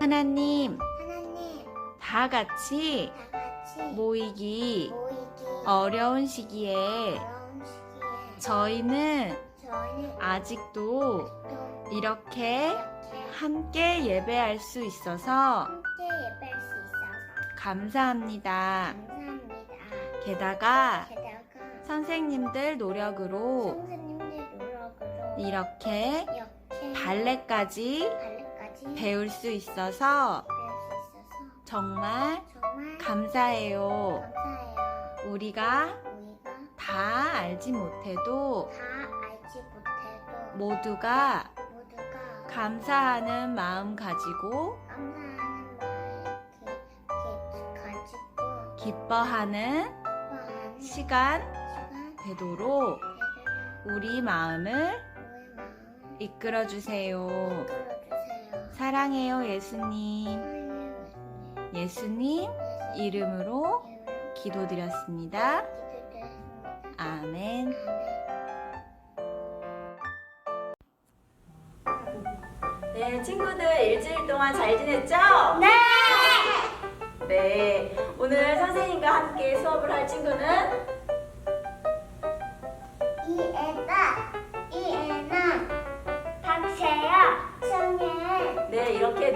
하나님, 하나님 다 같이 다 같이 모이기 모이기 어려운 시기에 어려운 시기에 저희는 저희는 아직도 또 이렇게 이렇게 함께 예배할 수 있어서 함께 예배할 수 있어서 감사합니다. 감사합니다. 게다가 게다가 선생님들 노력으로 선생님들 노력으로 이렇게 이렇게 발레까지 발레 배울 수 있어서 배울 수 있어서 정말 정말 감사해요. 감사해요. 우리가 우리가 다 알지 못해도 다 알지 못해도 모두가 모두가 감사하는 마음 가지고 감사하는 마음 그, 그 가지고 기뻐하는 기뻐하는 시간 시간 되도록 되도록 우리 마음을 우리 마음을 이끌어 주세요. 사랑해요, 예수님. 예수님. 이름으로. 기도드렸습니다. 아멘. 네, 친구들 일주일 동안 잘 지냈죠? 네! 네. 오늘 선생님과 함께 수업을 할 친구는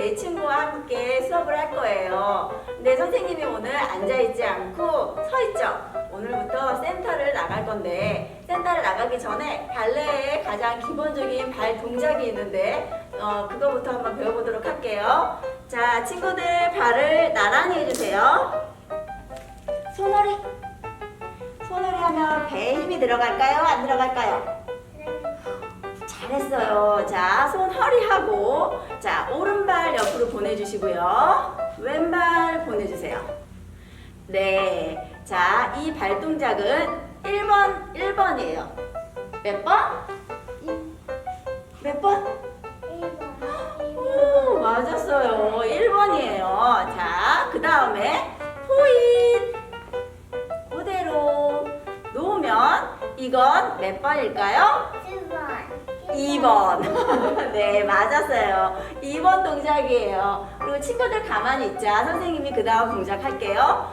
네 친구와 함께 수업을 할 거예요. 근데 선생님이 오늘 앉아있지 않고 서 있죠? 오늘부터 센터를 나갈 건데, 센터를 나가기 전에 발레의 가장 기본적인 발 동작이 있는데, 어, 그거부터 한번 배워보도록 할게요. 자, 친구들 발을 나란히 해주세요. 손놀이. 손놀이 하면 배에 힘이 들어갈까요? 안 들어갈까요? 잘했어요. 자, 손 허리하고, 자, 옆으로 보내주시고요. 왼발 보내주세요. 네. 자, 이 발 동작은 1번, 1번이에요. 몇 번? 몇 번? 1번 오, 맞았어요. 1번이에요. 자, 그 다음에 포인. 그대로 놓으면 이건 몇 번일까요? 7번 2번. 네, 맞았어요. 2번 동작이에요. 그리고 친구들 가만히 있자. 선생님이 그 다음 동작 할게요.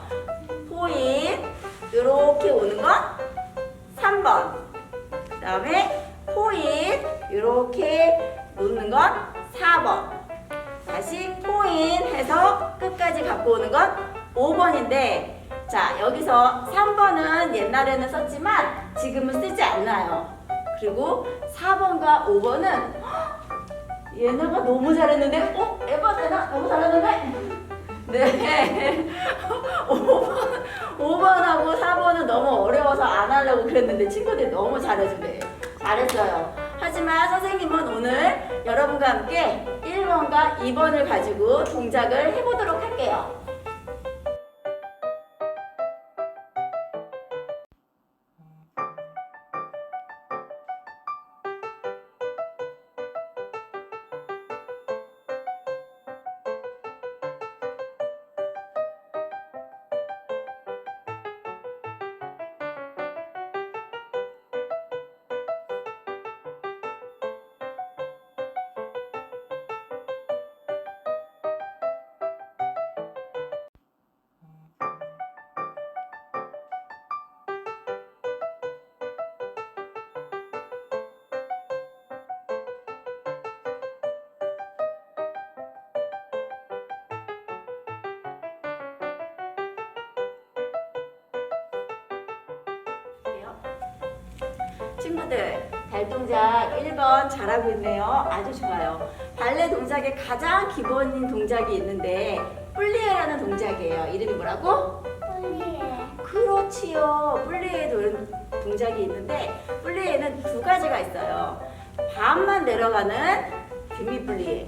포인. 이렇게 오는 건 3번. 그 다음에 포인. 이렇게 놓는 건 4번. 다시 포인 해서 끝까지 갖고 오는 건 5번인데, 자, 여기서 3번은 옛날에는 썼지만 지금은 쓰지 않나요? 그리고 4번과 5번은 얘네가 너무 잘했는데, 어? 에바 내가 너무 잘했는데? 네. 5번, 5번하고 4번은 너무 어려워서 안 하려고 그랬는데 친구들이 너무 잘해주네. 잘했어요. 하지만 선생님은 오늘 여러분과 함께 1번과 2번을 가지고 동작을 해보도록. 할게요. 친구들, 발 동작 1번 잘하고 있네요. 아주 좋아요. 발레 동작의 가장 기본인 동작이 있는데 플리에라는 동작이에요. 이름이 뭐라고? 폴리에 그렇지요. 플리에 도- 동작이 있는데 플리에는 두 가지가 있어요. 반만 내려가는 드미 플리에.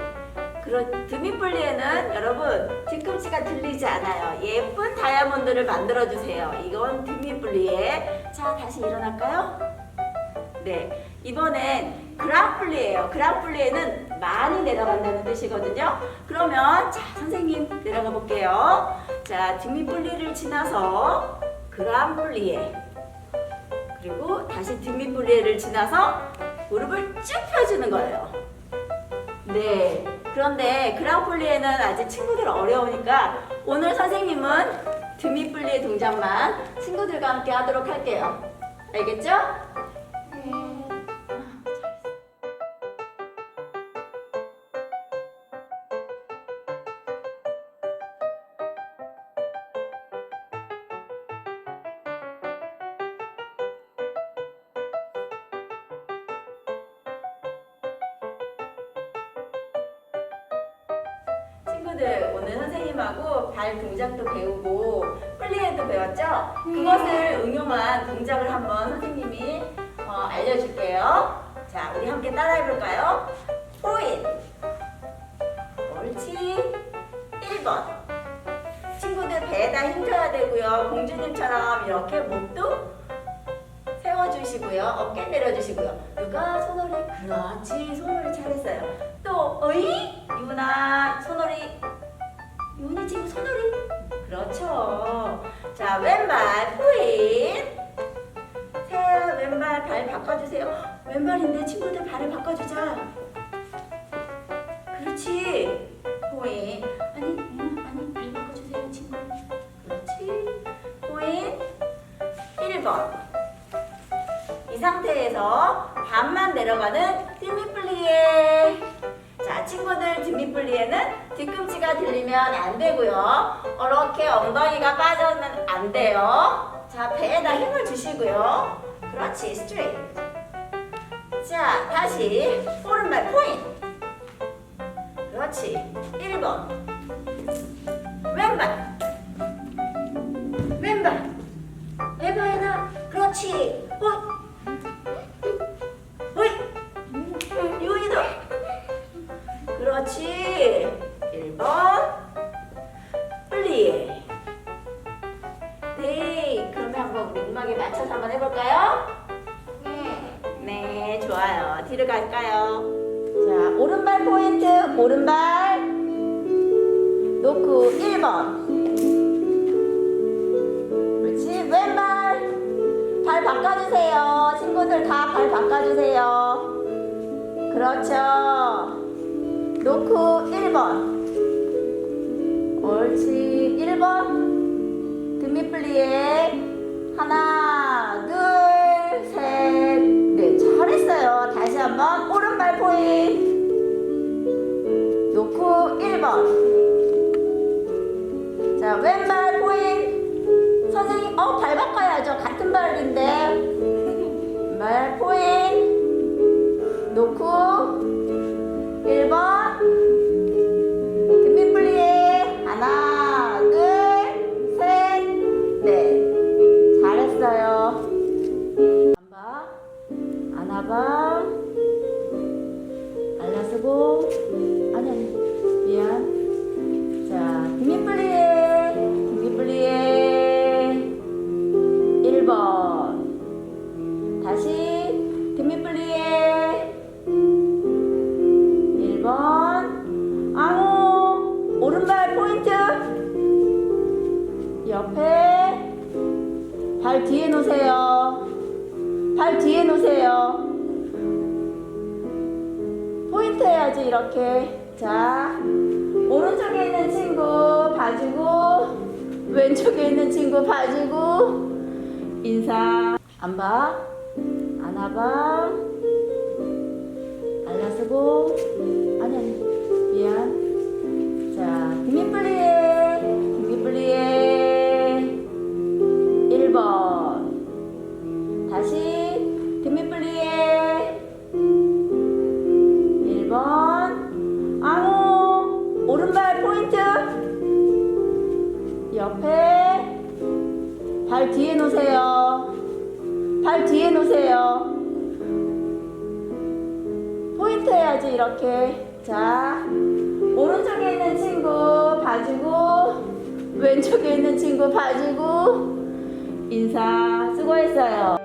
그런 드미 플리에는 여러분 뒤꿈치가 들리지 않아요. 예쁜 다이아몬드를 만들어 주세요. 이건 드미 플리에. 자, 다시 일어날까요? 네. 이번엔 그랑플리예요. 그랑플리에는 많이 내려간다는 뜻이거든요. 그러면 자, 선생님 내려가 볼게요. 자, 드미플리를 지나서 그랑플리에 그리고 다시 드미플리에를 지나서 무릎을 쭉 펴주는 거예요. 네. 그런데 그랑폴리에는 아직 친구들 어려우니까 오늘 선생님은 드미플리의 동작만 친구들과 함께 하도록 할게요. 알겠죠? 친구들 오늘 선생님하고 발 동작도 배우고 플리에도 배웠죠? 그것을 응용한 동작을 한번 선생님이 어, 알려줄게요. 자, 우리 함께 따라해볼까요? 포인 옳지 1번 친구들 배에다 힘줘야 되고요. 공주님처럼 이렇게 목도 세워주시고요. 어깨 내려주시고요. 누가 손놀이? 그렇지. 손놀이 잘했어요. 또 어이? 유나 손놀이. 유니 친구 손놀이. 그렇죠. 자 왼발 포인. 세야 왼발 발 바꿔주세요. 왼발인데 친구들 발을 바꿔주자. 그렇지. 포인. 아니 유나 아니 발 바꿔주세요 친구. 그렇지. 포인. 1번. 이 상태에서 반만 내려가는 드미플리에 자 친구들 드미플리에는 뒤꿈치가 들리면 안 되고요. 이렇게 엉덩이가 빠져는 안 돼요. 자 배에다 힘을 주시고요. 그렇지 스트레이트 자 다시 오른발 포인 그렇지 1번. 왼발. 왼발. 해봐야나. 그렇지 어 플리 네 그러면 한번 음악에 맞춰서 한번 해볼까요? 네. 네 좋아요. 뒤로 갈까요? 자 오른발 포인트 오른발. 놓고 1번. 그렇지 왼발. 발 바꿔주세요. 친구들 다 발 바꿔주세요. 그렇죠. 놓고 1번. 옳지 1번. 드미플리에 하나 해야지 이렇게 자. 오른쪽에 있는 친구 봐주고 왼쪽에 있는 친구 봐주고. 인사. 안 봐? 안아봐. 알라쓰고. 아니 아니. 미안. 자 드미플리에 드미플리에 1번 발 뒤에 놓으세요. 발 뒤에 놓으세요. 포인트 해야지 이렇게. 자 오른쪽에 있는 친구 봐주고 왼쪽에 있는 친구 봐주고 인사 수고했어요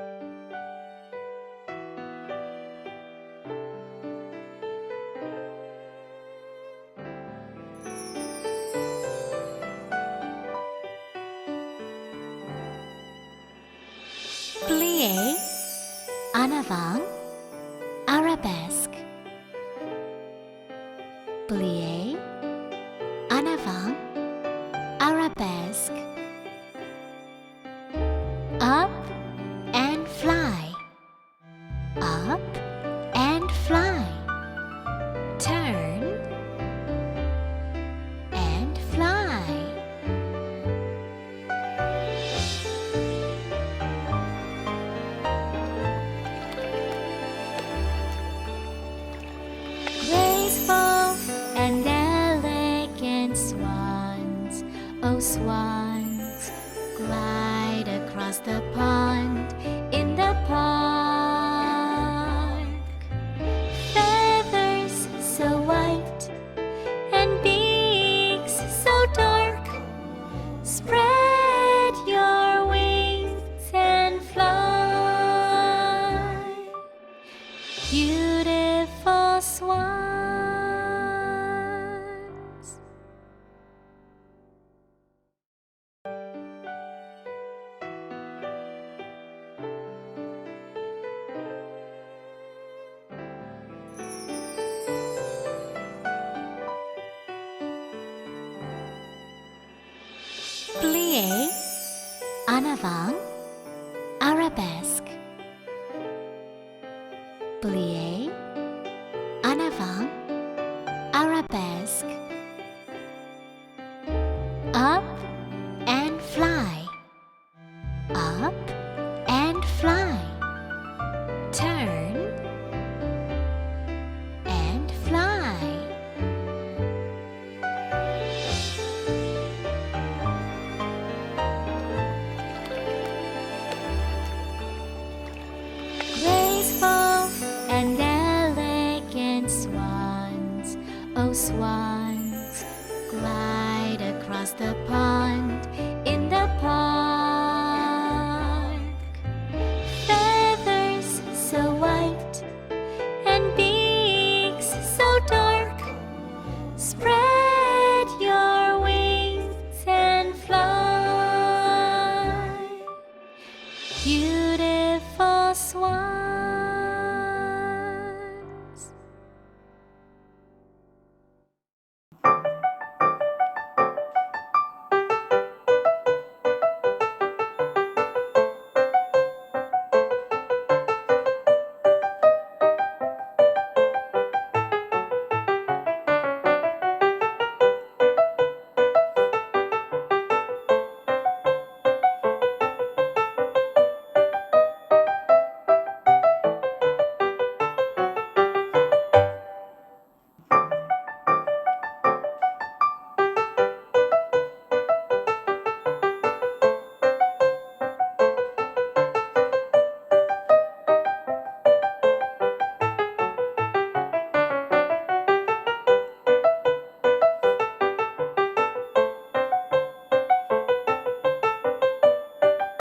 A. swans, glide across the pond lie, anavang,